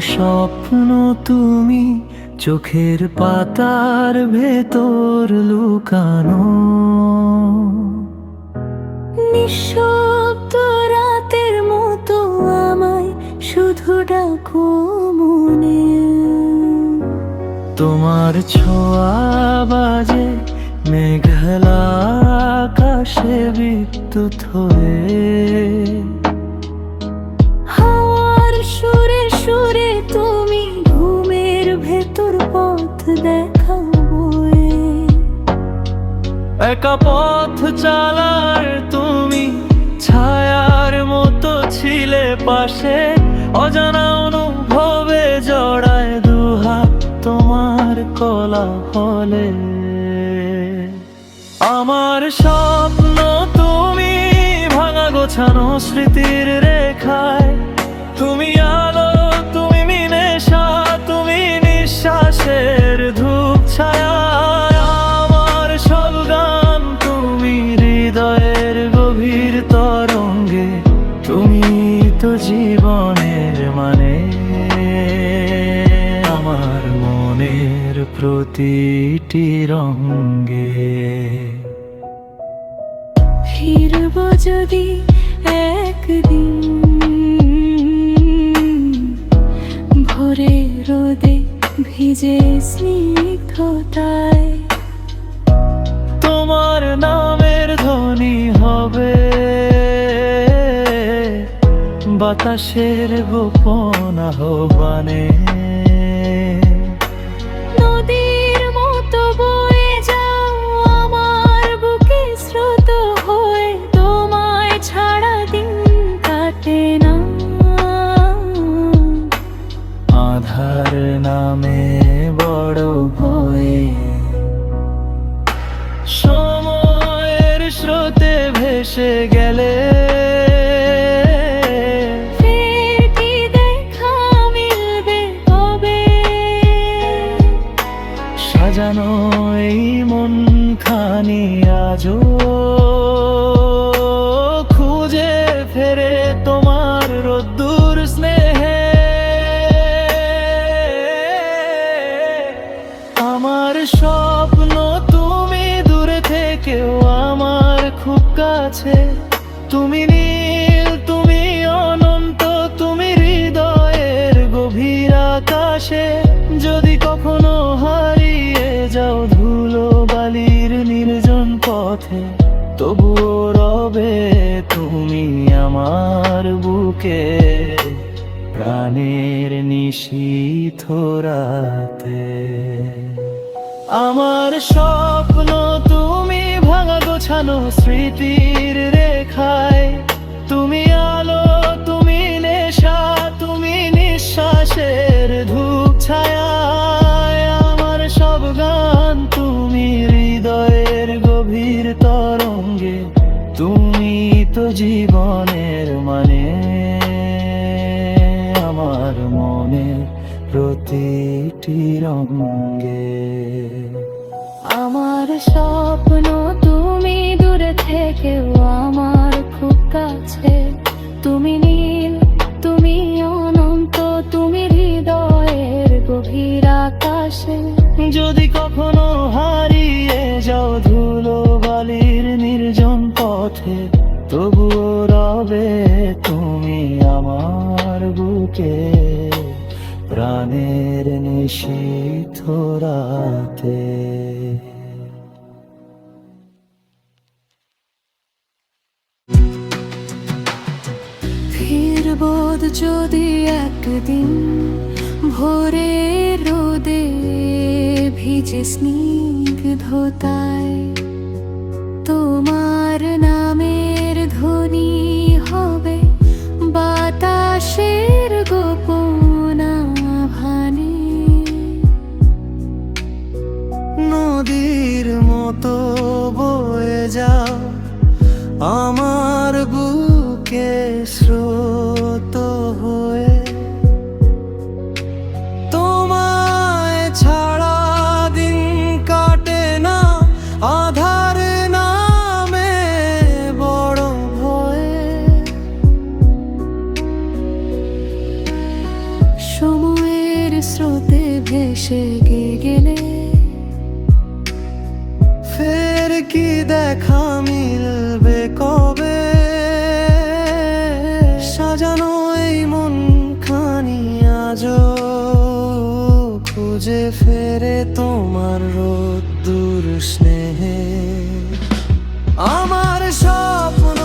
স্বপ্ন তুমি চোখের পাতার ভেতর লুকানো। নিঃশব্দ রাতের মতো আমায় শুধু ডাকো মনে। তোমার ছোঁয়া বাজে মেঘলা আকাশে বিদ্যুৎ হয়ে। একা পথ চালার তুমি ছায়ার মতো ছিলে পাশে। অজানা অনুভবে জড়ায় দুহাত তোমার কলা হলে। আমার স্বপ্ন তুমি ভাঙা গোছানো স্মৃতির রেখায় জীবনের মানে আমার মনের প্রতিটি রঙ্গে ফিরব যদি একদিন ভোরে রোদে ভিজে স্নিগ্ধতায় বাতাসের গোপন আহ্বানে। সাজানো এই মন খানি আজও খুঁজে ফেরে তোমার রোদ্দুর স্নেহে। আমার স্বপ্ন তুমি দূরে থেকেও আমার খুব কাছে। তুমি নীল, তুমি অনন্ত, তুমি হৃদয়ের গভীর আকাশে। বুকে প্রাণের নিশীথ রাতে। আমার স্বপ্ন তুমি ভাঙা গোছানো স্মৃতির রেখায়। তুমি আলো, তুমি নেশা, তুমি নিঃশ্বাসের ধূপ ছায়ায়। আমার সব গান তুমি হৃদয়ের গভীর তরঙ্গে তুমি তো জীবনের মানে আমার মনের প্রতিটি রঙ্গে আমার স্বপ্ন তুমি দূরে থেকেও আমার খুব কাছে। তুমি নীল তুমি অনন্ত তুমি হৃদয়ের গভীর আকাশে। যদি কখনো বুকে প্রাণের নিশীথ রাতে। ফিরবোধ যদি একদিন ভোরে রোদে ভিজে স্নিগ্ধতায়। মতো বয়ে যাও। আমার বুকে স্রোত হয়ে তোমায় ছাড়া দিন কাটে না। আধার নামে বড় ভয়ে সময়ের স্রোতে ভেসে গেলে কি দেখা মিলবে কবে? সাজানো এই মন খানি আজ খুঁজে ফেরে তোমার রোদ্দুর স্নেহে। আমার স্বপ্ন